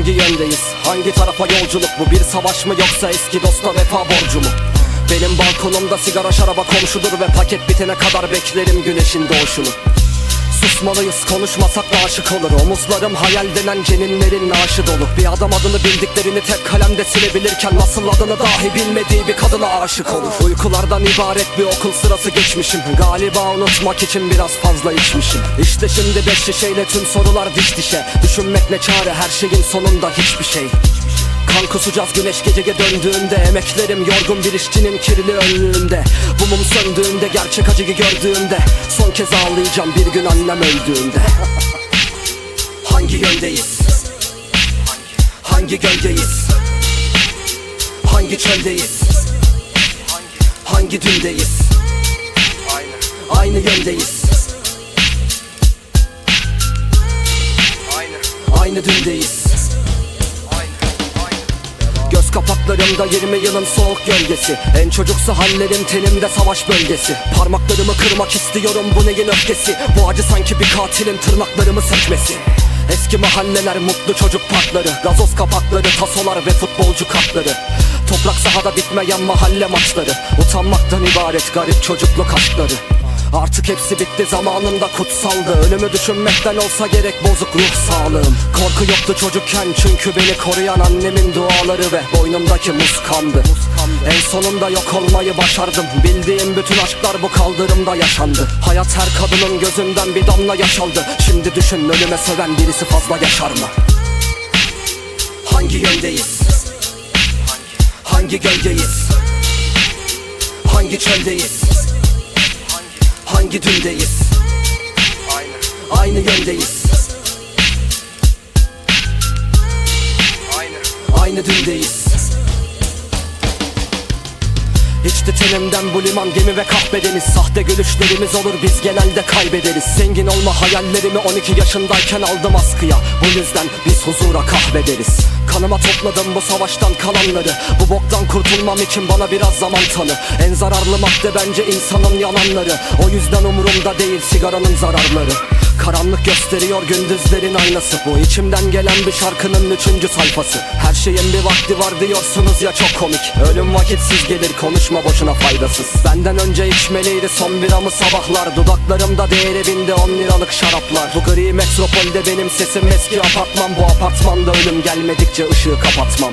hangi yöndeyiz? Hangi tarafa yolculuk bu? Bir savaş mı yoksa eski dosta vefa borcu mu? Benim balkonumda sigara şaraba komşudur Ve paket bitene kadar beklerim güneşin doğuşunu Susmalıyız konuşmasak da aşık olur. Omuzlarım hayal denen ceninlerin naaşı dolu Bir adam adını bildiklerini tek kalemde silebilirken Nasıl adını dahi bilmediği bir kadına aşık olur. Uykulardan ibaret bir okul sırası geçmişim. Galiba unutmak için biraz fazla içmişim. İşte şimdi beş şişeyle tüm sorular diş dişe. Düşünmek ne çare her şeyin sonunda hiçbir şey Kan kusacağız güneş geceye döndüğünde Emeklerim yorgun bir işçinin kirli önlüğünde Bu mum söndüğünde gerçek acıyı gördüğümde Son kez ağlayacağım bir gün annem öldüğünde Hangi yöndeyiz? Hangi gölgeyiz? Hangi çöldeyiz? Hangi dündeyiz? Aynı yöndeyiz Aynı dündeyiz Göz kapaklarımda 20 yılın soğuk gölgesi. En çocuksu hallerim tenimde savaş bölgesi. Parmaklarımı kırmak istiyorum bu neyin öfkesi? Bu acı sanki bir katilin tırnaklarımı sökmesi. Eski mahalleler mutlu çocuk parkları Gazoz kapakları, tasolar ve futbolcu kartları Toprak sahada bitmeyen mahalle maçları Utanmaktan ibaret garip çocukluk aşkları Artık hepsi bitti zamanında kutsaldı Ölümü düşünmekten olsa gerek bozuk ruh sağlığım Korku yoktu çocukken çünkü beni koruyan annemin duaları ve boynumdaki muz kandı En sonunda yok olmayı başardım Bildiğim bütün aşklar bu kaldırımda yaşandı Hayat her kadının gözünden bir damla yaş aldı Şimdi düşün ölüme söven birisi fazla yaşar mı? Hangi yöndeyiz? Hangi gölgeyiz? Hangi çöldeyiz? Hangi dündeyiz? Aynı yöndeyiz. Aynı. Dündeyiz İçti tenimden bu liman gemi ve kahvedeniz Sahte gülüşlerimiz olur biz genelde kaybederiz. Zengin olma hayallerimi 12 yaşındayken aldım askıya. Bu yüzden biz huzura kahvederiz. Kanıma topladım bu savaştan kalanları. Bu boktan kurtulmam için bana biraz zaman tanı. En zararlı madde bence insanın yalanları O yüzden umurumda değil sigaranın zararları Karanlık gösteriyor gündüzlerin aynası. Bu içimden gelen bir şarkının üçüncü sayfası. Her şeyin bir vakti var diyorsunuz ya çok komik. Ölüm vakitsiz gelir konuşma boşuna faydasız. Benden önce içmeliydi son biramı sabahlar. Dudaklarımda değeri bindi on liralık şaraplar. Bu gri metropolde benim sesim eski apartman. Bu apartmanda ölüm gelmedikçe ışığı kapatmam